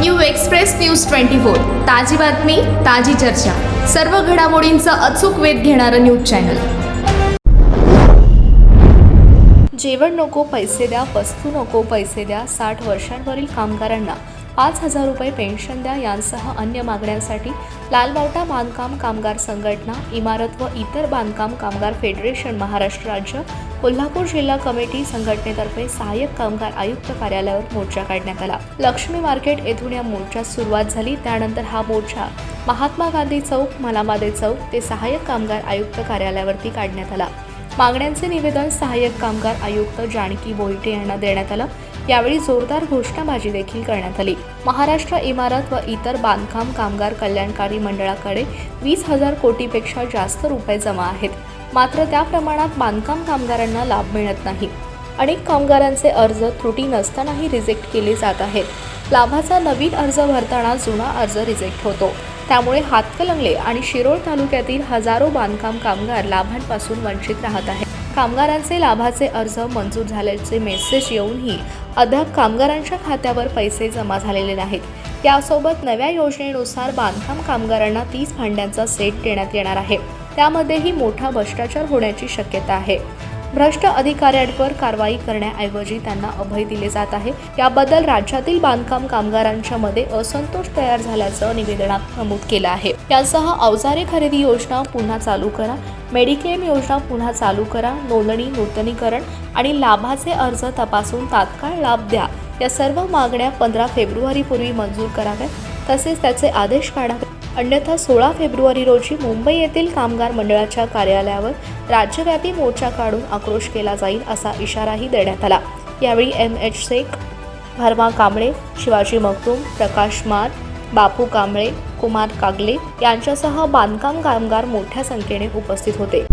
New express news twenty four. ताजी बातमी ताजी चर्चा. सर्व घडामोडींचा अचूक वेध घेणारं न्यूज चॅनल. जेवण नको पैसे द्या वस्तू नको पैसे द्या साठ वर्षांवरील कामगारांना. पाच हजार रुपये पेन्शन द्या यांसह अन्य मागण्यांसाठी लालबावटा बांधकाम कामगार संघटना इमारत व इतर बांधकाम कामगार फेडरेशन महाराष्ट्र राज्य कोल्हापूर जिल्हा कमिटी संघटनेतर्फे सहाय्यक कामगार आयुक्त कार्यालयावर मोर्चा काढण्यात आला. लक्ष्मी मार्केट येथून या मोर्चास सुरुवात झाली. त्यानंतर हा मोर्चा महात्मा गांधी चौक मलामादे चौक ते सहाय्यक कामगार आयुक्त कार्यालयावरती काढण्यात आला. मागण्यांचे निवेदन सहाय्यक कामगार आयुक्त जानकी बोईटे यांना देण्यात आलं. यावेळी जोरदार घोषणाबाजी देखील करण्यात आली. महाराष्ट्र इमारत व इतर बांधकाम कामगार कल्याणकारी मंडळाकडे वीस हजार कोटीपेक्षा जास्त रुपये जमा आहेत. मात्र त्या प्रमाणात बांधकाम कामगारांना लाभ मिळत नाही. अनेक कामगारांचे अर्ज त्रुटी नसतानाही रिजेक्ट केले जात आहेत. लाभाचा नवीन अर्ज भरताना जुना अर्ज रिजेक्ट होतो. त्यामुळे हातकलंगले आणि शिरोळ तालुक्यातील हजारो बांधकाम कामगार लाभांपासून वंचित राहत आहेत. कामगारांचे लाभाचे अर्ज मंजूर झाल्याचे मेसेज येऊनही अद्याप कामगारांच्या खात्यावर पैसे जमा झालेले नाहीत. यासोबत नव्या योजनेनुसार बांधकाम कामगारांना तीस भांड्यांचा सेट देण्यात येणार आहे. त्यामध्येही मोठा भ्रष्टाचार होण्याची शक्यता आहे. भ्रष्ट अधिकाऱ्यांवर कारवाई करण्याऐवजी त्यांना अभय दिले जात आहे. याबद्दल राज्यातील बांधकाम कामगारांच्या मध्ये असंतोष तयार झाल्याचं निवेदनात नमूद केलं आहे. यासह अवजारे खरेदी योजना पुन्हा चालू करा. मेडिक्लेम योजना पुन्हा चालू करा. नोंदणी नूतनीकरण आणि लाभाचे अर्ज तपासून तात्काळ लाभ द्या. या सर्व मागण्या पंधरा फेब्रुवारीपूर्वी मंजूर कराव्यात. तसेच त्याचे आदेश काढावे. अन्यथा सोळा फेब्रुवारी रोजी मुंबई येथील कामगार मंडळाच्या कार्यालयावर राज्यव्यापी मोर्चा काढून आक्रोश केला जाईल असा इशाराही देण्यात आला. यावेळी एम एच शेख भरमा कांबळे शिवाजी मगदूम प्रकाश मार बापू कांबळे कुमार कागले यांच्यासह बांधकाम कामगार मोठ्या संख्येने उपस्थित होते.